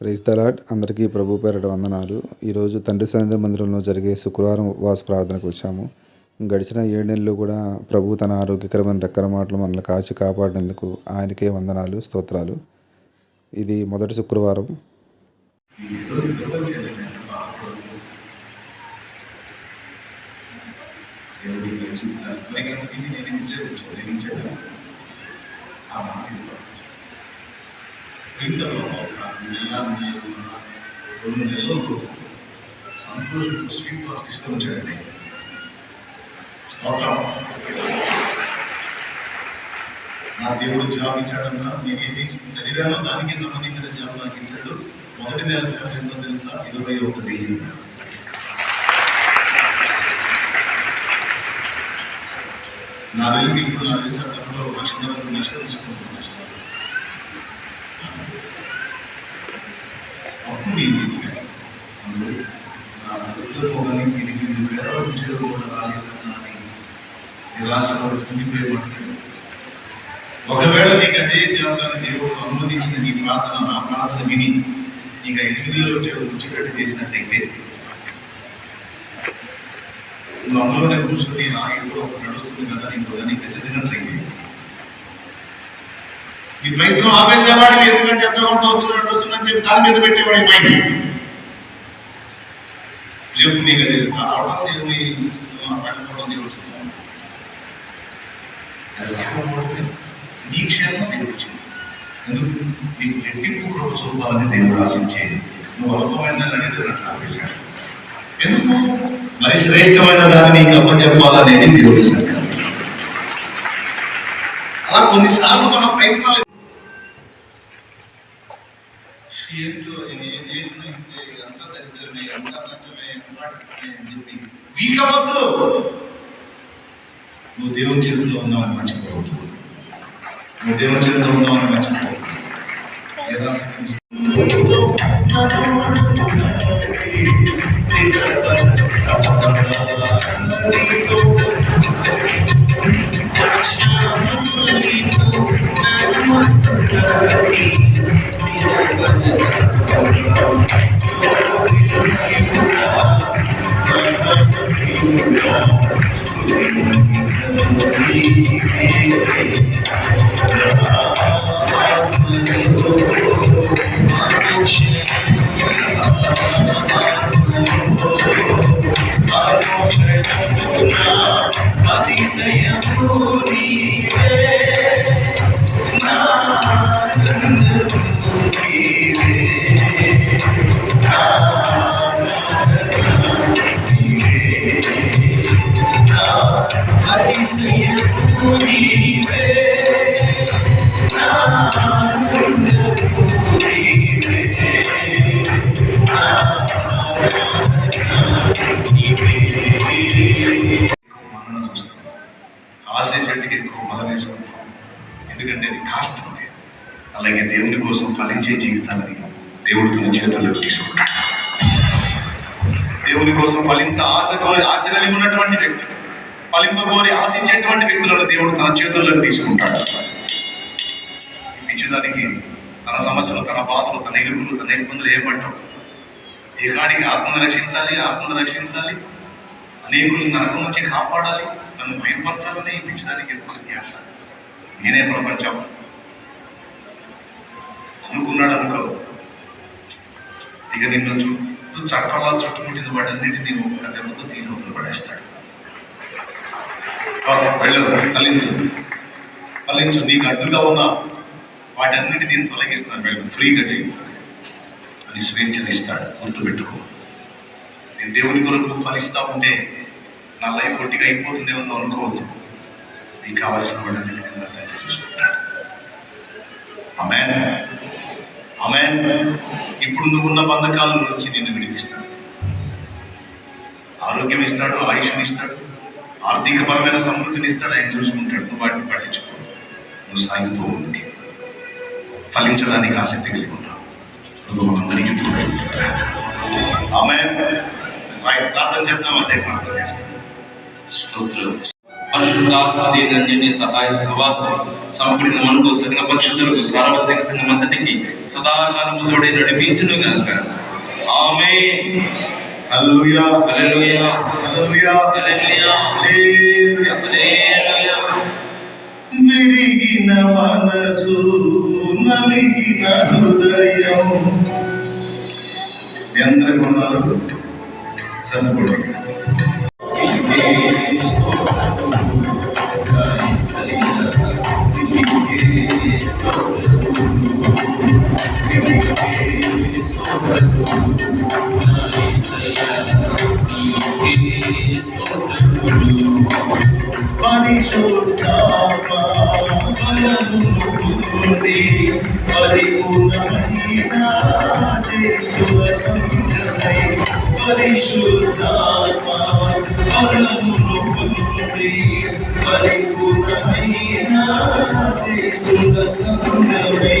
Praise తలాట్ అందరికీ ప్రభు పేరట వందనాలు ఈరోజు తండ్రి సన్నిధి మందిరంలో జరిగే శుక్రవారం ఉపవాస ప్రార్థనకు వచ్చాము గడిచిన ఏడు నెలలు కూడా ప్రభు తన ఆరోగ్యకరమైన రెక్కల మాటలు మనల్ని కాచి కాపాడినందుకు ఆయనకే వందనాలు స్తోత్రాలు ఇది మొదటి శుక్రవారం ఏదో ఇంతలో ఒక నెల రెండు నెలలకు సంతోషంతో స్వీట్ బాక్స్ తీసుకొని వచ్చాడండి. స్తోత్రం. నా దేవుడు జాబ్ ఇచ్చాడన్నా నేను ఏది చదివానో దానికి సంబంధించిన జాబ్ నాకు ఇచ్చాడు. మొదటి నెల సేవ ఎంతో తెలుసా? ఇరవై ఒక వెయ్యి నా తెలిసి ఇప్పుడు నా తెలిసి అతను లక్ష రెండు లక్షలు తీసుకుంటున్నాను లక్ష అప్పుడు నేను అందులో నా ఉద్యోగం ఎనిమిది వేల ఉద్యోగం కూడా రాలేదన్నా అని నిరాశలో ఉండిపోయి ఒకవేళ నీకు అదే జీవితాన్ని దేవుడు అనుమతించిన నీ ప్రార్థన నా ప్రార్థన విని నీకు ఎనిమిదిలో ఎనిమిది వచ్చేటట్టు చేసినట్టయితే నువ్వు అందులోనే కూర్చొని ఆ ఇంట్లో ఒక నడుస్తుంది కదా నీకు దాన్ని ఖచ్చితంగా ట్రై చేయి. నీ ప్రయత్నం ఆపేసేవాడిని ఎందుకంటే ఎంతో కొంత వస్తుంది రెండు వస్తుంది అని చెప్పి దాని మీద పెట్టేవాడి మైండ్. చెప్పు నీకు అది రావడం దేవుని పట్టుకోవడం దేవుడు చెప్తాను. అది రాకపోవడమే నీ క్షేమం దేవుడు ఇచ్చింది. ఎందుకు నీకు రెట్టింపు కృప చూపాలని దేవుడు ఆశించే నువ్వు అల్పమైన అడిగితే నన్ను ఆపేశాడు. ఎందుకు? మరి శ్రేష్టమైన దాన్ని నీకు అప్పచెప్పాలనేది దేవుడి సంకల్పం అలా కొన్నిసార్లు మన ప్రయత్నాలు ఏంటో ఏం చేసినా ఇంతే అంతా దరిద్రమే అంతా నష్టమే అంతా కష్టమే అని చెప్పి వీక్ నువ్వు దేవుని చేతిలో ఉన్నావని మర్చిపోవద్దు. నువ్వు దేవుని చేతిలో ఉన్నావని మర్చిపోవద్దు Thank you. ఉన్నటువంటి వ్యక్తి ఫలింపబోరి ఆశించేటువంటి వ్యక్తులను దేవుడు తన చేతుల్లోకి తీసుకుంటాడు. నిజానికి తన సమస్యలు తన బాధలు తన ఇరుకులు తన ఇబ్బందులు ఏమంటాం ఏ కాడికి ఆత్మను రక్షించాలి ఆత్మను రక్షించాలి? అనేకులు నరకం నుంచి కాపాడాలి? నన్ను భయపరచాలని ఇప్పించడానికి ఎక్కువ ధ్యాస? నేనే ప్రపంచం. అనుకున్నాడు అనుకో. ఇక నిన్ను చుట్టూ చట్టాల చుట్టుముట్టిన వాటన్నిటిని ఒక దెబ్బతో తీసుకుంటాను పడేస్తాడు. ఆ, వెళ్ళు తలించు ఫలించు నీకు అడ్డుగా ఉన్న వాటన్నిటి నేను తొలగిస్తాను వెళ్ళు ఫ్రీగా చేయి అని స్వేచ్ఛనిస్తాడు. గుర్తుపెట్టుకో. నేను దేవుని కొరకు ఫలిస్తూ ఉంటే నా లైఫ్ ఒట్టిగా అయిపోతుందేమో నువ్వు అనుకోవద్దు. నీకు కావలసిన వాటన్నిటి కింద తండ్రి చూసుకుంటాడు. అమెన్ అమెన్ ఇప్పుడు నువ్వు ఉన్న బంధకాల నుంచి నిన్ను విడిపిస్తాను. ఆరోగ్యం ఇస్తాడు ఆయుష్ని ఇస్తాడు ఆర్థిక పరమైన సమృద్ధిని ఇస్తాడు ఆయన చూసుకుంటాడు నువ్వు వాటిని పట్టించుకో. నువ్వు సాగిపో ముందుకి ఫలించడానికి ఆసక్తి కలిగి ఉంటావు నువ్వు మనందరికీ తోడు ఆమె రైట్ ప్రార్థన చేద్దాం అసే ప్రార్థన చేస్తాం. స్తోత్రం. పరిశుద్ధాత్మజీని సహాయ సహవాసం సమకూడిన మనకు సకల పరిశుద్ధులకు సార్వత్రిక సంఘం అంతటికి సదాకాలము తోడే నడిపించును గనుక ఆమె హల్లెలూయా హల్లెలూయా హల్లెలూయా హల్లెలూయా హల్లెలూయా హల్లెలూయా విరిగిన మనసు నలిగిన హృదయం మీ అందరికి ఉన్నారు పొంది పరిపూర్ణమైన చేస్తున్న సంఘమై పరిశుద్ధాత్మ బలమును పొంది పరిపూర్ణమైన చేస్తున్న సంఘమై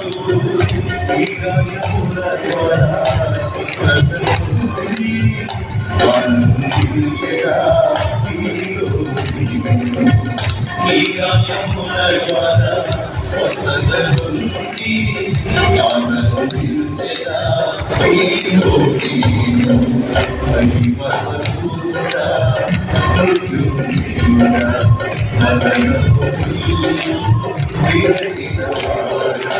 పరిపూర్ణమైన చేస్తున్న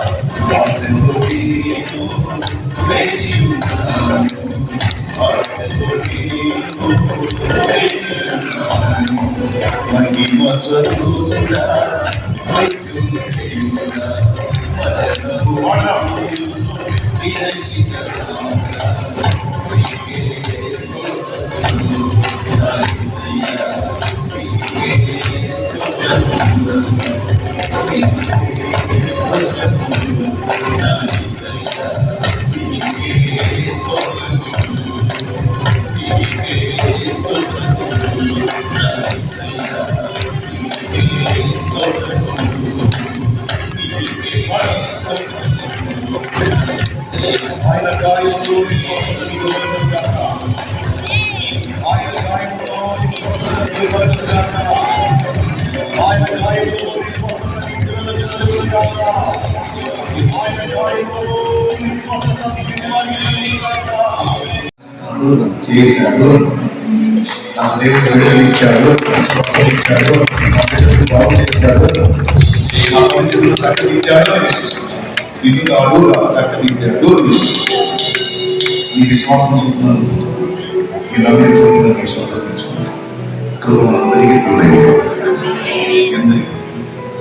Horses will be made you love. Horses will be made you love. Money was a ruler. చేశాడు ఆ దేవుడు విడుదలిచ్చాడు స్వప్నిచ్చాడు ఆ బిడ్డకు బాగు చేశాడు ఆ పరిస్థితులు చక్కదిద్దాడు ఇది కాదు అలా చక్కదిద్దాడు నీ విశ్వాసం చెప్తున్నాను. ఈ నవ్వుని చూపుతున్నాను విశ్వాసం తెచ్చుకున్నాను అందరికీ అందరికీ.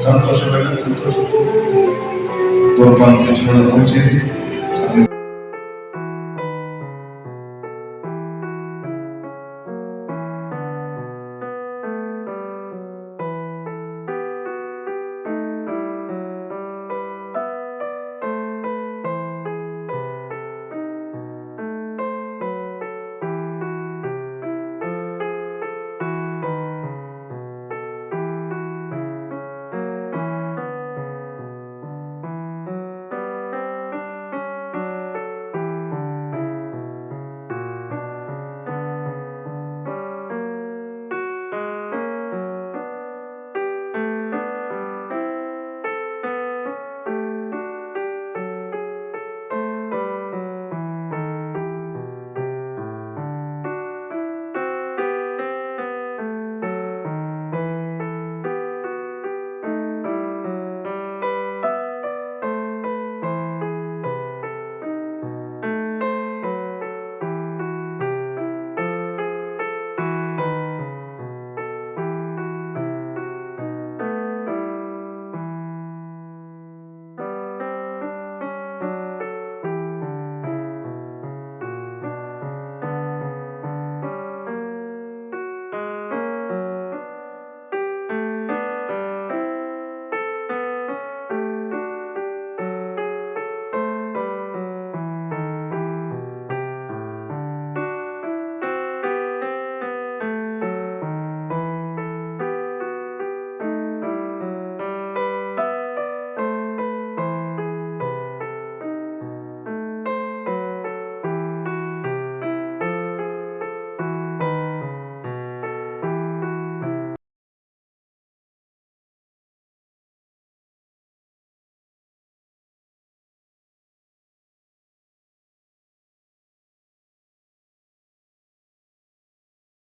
సంతోషం సంతోషం దూర్పాన్ని తెచ్చుకోవడం వచ్చింది